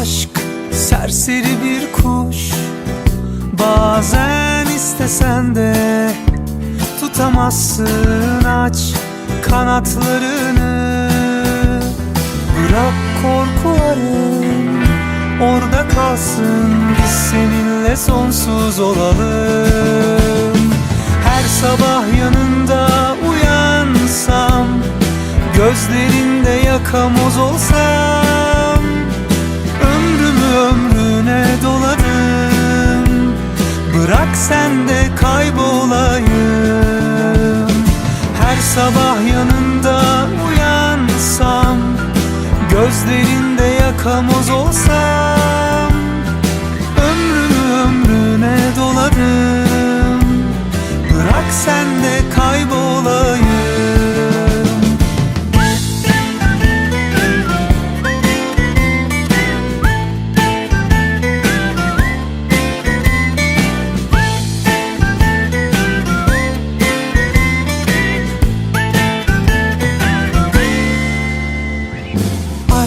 Aşk serseri bir kuş. Bazen istesen de tutamazsın aç kanatlarını. Bırak korkuların orada kalsın Biz seninle sonsuz olalım. Her sabah yanında uyansam Gözlerinde yakamoz olsam kaybolayım. Her sabah yanında uyansam Gözlerinde yakamoz olsam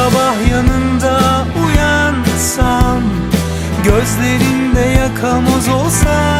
sabah yanında uyansam Gözlerinde yakamoz olsam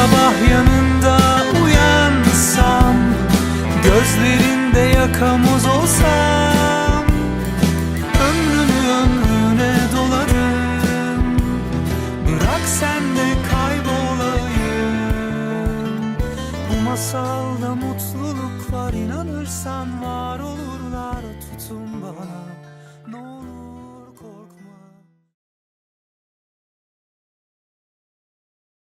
sabah yanında uyansam Gözlerinde yakamoz olsam Ömrümü ömrüne dolarım. Bırak sen de kaybolayım. Bu masalda mutluluk var inanırsan var olurlar. Tutun bana